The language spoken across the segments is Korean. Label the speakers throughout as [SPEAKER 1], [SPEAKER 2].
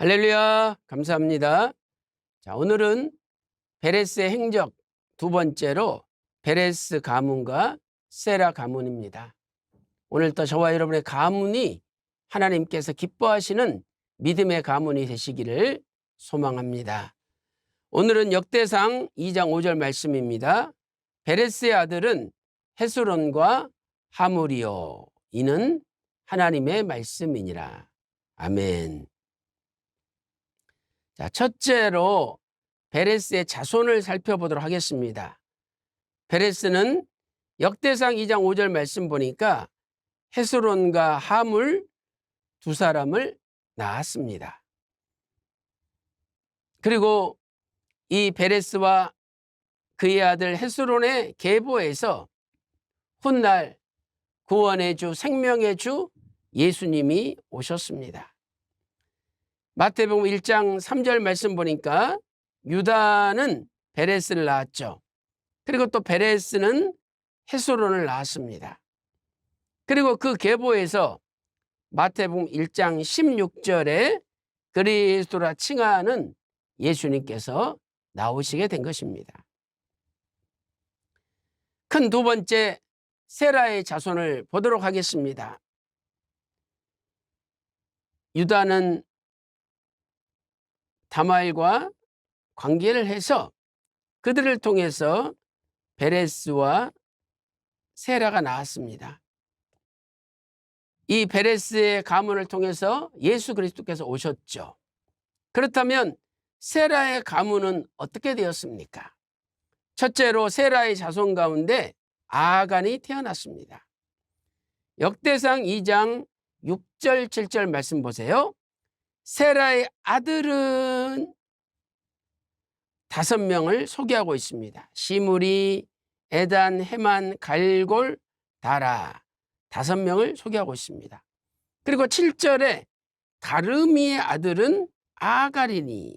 [SPEAKER 1] 할렐루야 감사합니다. 자 오늘은 베레스의 행적 두 번째로 베레스 가문과 세라 가문입니다. 오늘도 저와 여러분의 가문이 하나님께서 기뻐하시는 믿음의 가문이 되시기를 소망합니다. 오늘은 역대상 2장 5절 말씀입니다. 베레스의 아들은 헤스론과 하물이요 이는 하나님의 말씀이니라. 아멘. 자, 첫째로 베레스의 자손을 살펴보도록 하겠습니다. 베레스는 역대상 2장 5절 말씀 보니까 헤스론과 하물 두 사람을 낳았습니다. 그리고 이 베레스와 그의 아들 헤스론의 계보에서 훗날 구원의 주 생명의 주 예수님이 오셨습니다. 마태복음 1장 3절 말씀 보니까 유다는 베레스를 낳았죠. 그리고 또 베레스는 헤스론을 낳았습니다. 그리고 그 계보에서 마태복음 1장 16절에 그리스도라 칭하는 예수님께서 나오시게 된 것입니다. 큰 두 번째 세라의 자손을 보도록 하겠습니다. 유다는 다말과 관계를 해서 그들을 통해서 베레스와 세라가 나왔습니다. 이 베레스의 가문을 통해서 예수 그리스도께서 오셨죠. 그렇다면 세라의 가문은 어떻게 되었습니까? 첫째로 세라의 자손 가운데 아간이 태어났습니다. 역대상 2장 6절 7절 말씀 보세요. 세라의 아들은 다섯 명을 소개하고 있습니다. 시무리, 에단, 헤만, 갈골, 다라 다섯 명을 소개하고 있습니다. 그리고 7절에 가르미의 아들은 아가리니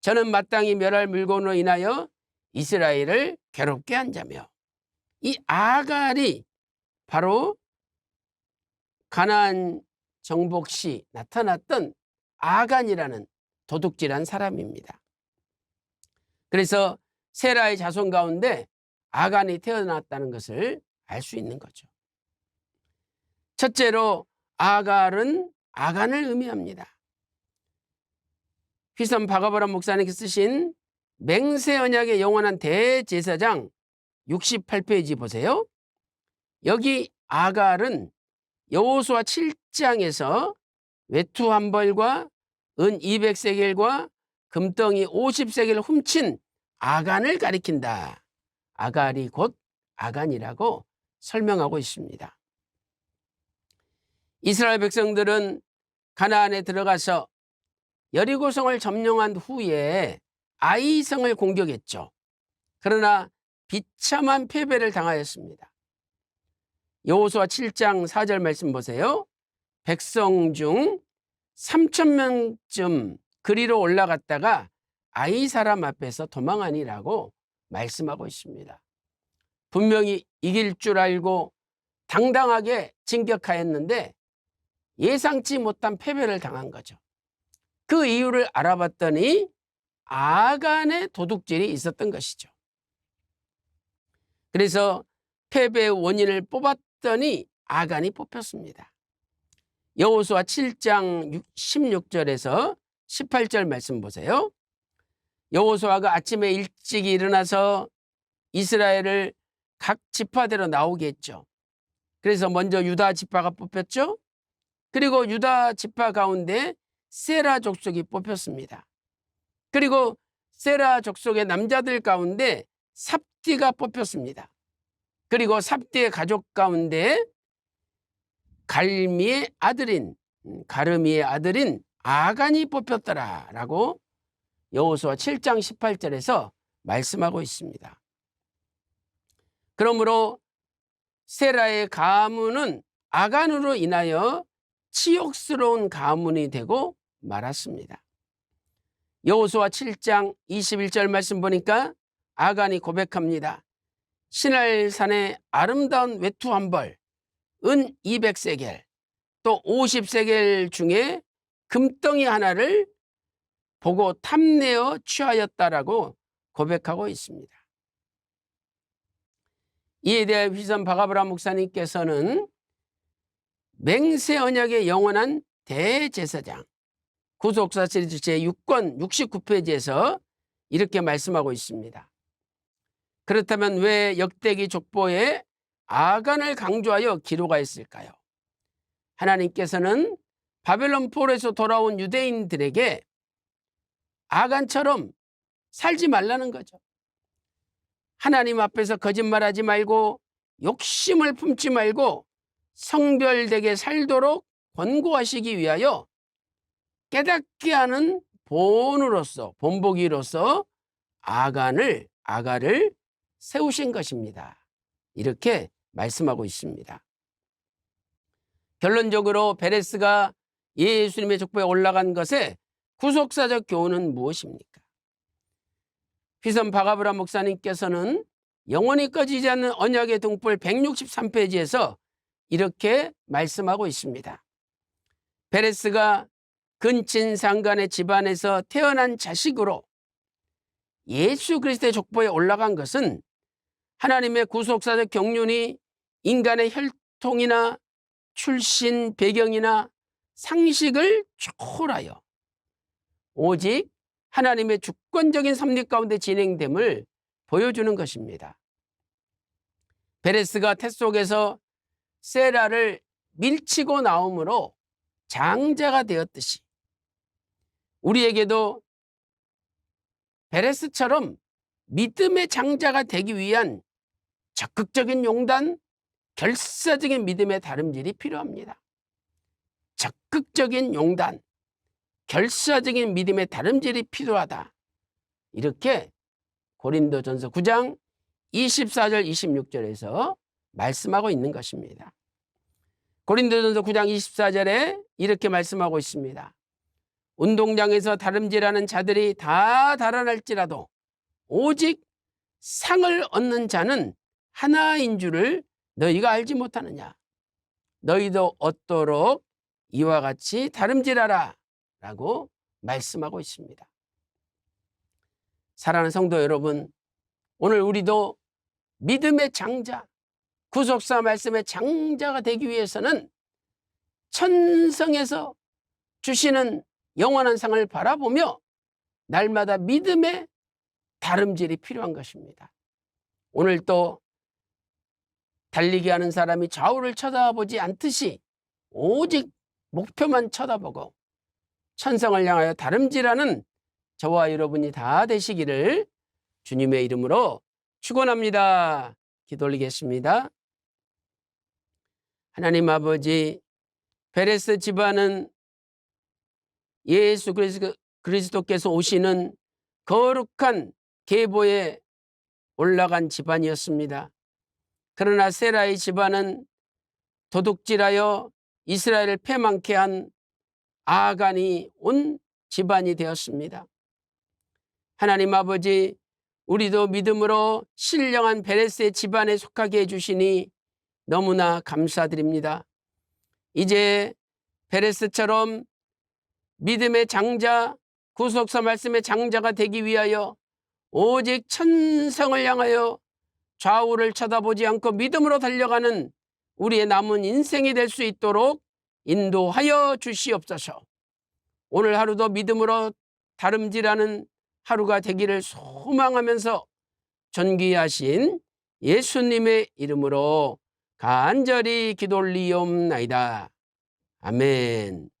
[SPEAKER 1] 저는 마땅히 멸할 물건으로 인하여 이스라엘을 괴롭게 한 자며 이 아갈이 바로 가나안 정복 시 나타났던 아간이라는 도둑질한 사람입니다. 그래서 세라의 자손 가운데 아간이 태어났다는 것을 알 수 있는 거죠. 첫째로 아갈은 아간을 의미합니다. 휘선 바가보라 목사님께서 쓰신 맹세 언약의 영원한 대제사장 68페이지 보세요. 여기 아갈은 여호수아 7장에서 외투 한 벌과 은 200세겔과 금덩이 50세겔을 훔친 아간을 가리킨다. 아갈이 곧 아간이라고 설명하고 있습니다. 이스라엘 백성들은 가나안에 들어가서 여리고성을 점령한 후에 아이성을 공격했죠. 그러나 비참한 패배를 당하였습니다. 여호수아 7장 4절 말씀 보세요. 백성 중 3천 명쯤 그리로 올라갔다가 아이 사람 앞에서 도망하니라고 말씀하고 있습니다. 분명히 이길 줄 알고 당당하게 진격하였는데 예상치 못한 패배를 당한 거죠. 그 이유를 알아봤더니 아간의 도둑질이 있었던 것이죠. 그래서 패배의 원인을 뽑았더니 아간이 뽑혔습니다. 여호수아 7장 16절에서 18절 말씀 보세요. 여호수아가 아침에 일찍 일어나서 이스라엘을 각 지파대로 나오게 했죠. 그래서 먼저 유다 지파가 뽑혔죠. 그리고 유다 지파 가운데 세라 족속이 뽑혔습니다. 그리고 세라 족속의 남자들 가운데 삽디가 뽑혔습니다. 그리고 삽디의 가족 가운데 갈미의 아들인 음, 가르미의 아들인 아간이 뽑혔더라라고 여호수아 7장 18절에서 말씀하고 있습니다. 그러므로 세라의 가문은 아간으로 인하여 치욕스러운 가문이 되고 말았습니다. 여호수아 7장 21절 말씀 보니까 아간이 고백합니다. 신할산의 아름다운 외투 한 벌, 은 200세겔, 또 50세겔 중에 금덩이 하나를 보고 탐내어 취하였다라고 고백하고 있습니다. 이에 대해 휘선 바가브라 목사님께서는 맹세 언약의 영원한 대제사장 구속사 시리즈 제6권 69페이지에서 이렇게 말씀하고 있습니다. 그렇다면 왜 역대기 족보에 아간을 강조하여 기록하였을까요? 하나님께서는 바벨론 폴에서 돌아온 유대인들에게 아간처럼 살지 말라는 거죠. 하나님 앞에서 거짓말하지 말고 욕심을 품지 말고 성별되게 살도록 권고하시기 위하여 깨닫게 하는 본으로서 본보기로서 아간을 아가를 세우신 것입니다. 이렇게 말씀하고 있습니다. 결론적으로 베레스가 예수님의 족보에 올라간 것의 구속사적 교훈은 무엇입니까? 휘선 바가브라 목사님께서는 영원히 꺼지지 않는 언약의 등불 163페이지에서 이렇게 말씀하고 있습니다. 베레스가 근친 상간의 집안에서 태어난 자식으로 예수 그리스도의 족보에 올라간 것은 하나님의 구속사적 경륜이 인간의 혈통이나 출신 배경이나 상식을 초월하여 오직 하나님의 주권적인 섭리 가운데 진행됨을 보여주는 것입니다. 베레스가 태 속에서 세라를 밀치고 나오므로 장자가 되었듯이 우리에게도 베레스처럼 믿음의 장자가 되기 위한 적극적인 용단, 결사적인 믿음의 다름질이 필요합니다. 적극적인 용단, 결사적인 믿음의 다름질이 필요하다. 이렇게 고린도전서 9장 24절 26절에서 말씀하고 있는 것입니다. 고린도전서 9장 24절에 이렇게 말씀하고 있습니다. 운동장에서 다름질하는 자들이 다 달아날지라도 오직 상을 얻는 자는 하나인 줄을 너희가 알지 못하느냐. 너희도 얻도록 이와 같이 다름질하라 라고 말씀하고 있습니다. 사랑하는 성도 여러분, 오늘 우리도 믿음의 장자, 구속사 말씀의 장자가 되기 위해서는 천성에서 주시는 영원한 상을 바라보며 날마다 믿음의 다름질이 필요한 것입니다. 오늘 또 달리기 하는 사람이 좌우를 쳐다보지 않듯이 오직 목표만 쳐다보고 천성을 향하여 다름질하는 저와 여러분이 다 되시기를 주님의 이름으로 축원합니다. 기도 올리겠습니다. 하나님 아버지 베레스 집안은 예수 그리스도께서 오시는 거룩한 계보에 올라간 집안이었습니다. 그러나 세라의 집안은 도둑질하여 이스라엘을 패망케 한 아간이 온 집안이 되었습니다. 하나님 아버지, 우리도 믿음으로 신령한 베레스의 집안에 속하게 해주시니 너무나 감사드립니다. 이제 베레스처럼 믿음의 장자, 구속사 말씀의 장자가 되기 위하여 오직 천성을 향하여 좌우를 쳐다보지 않고 믿음으로 달려가는 우리의 남은 인생이 될 수 있도록 인도하여 주시옵소서. 오늘 하루도 믿음으로 다름질하는 하루가 되기를 소망하면서 존귀하신 예수님의 이름으로 간절히 기도 올리옵나이다. 아멘.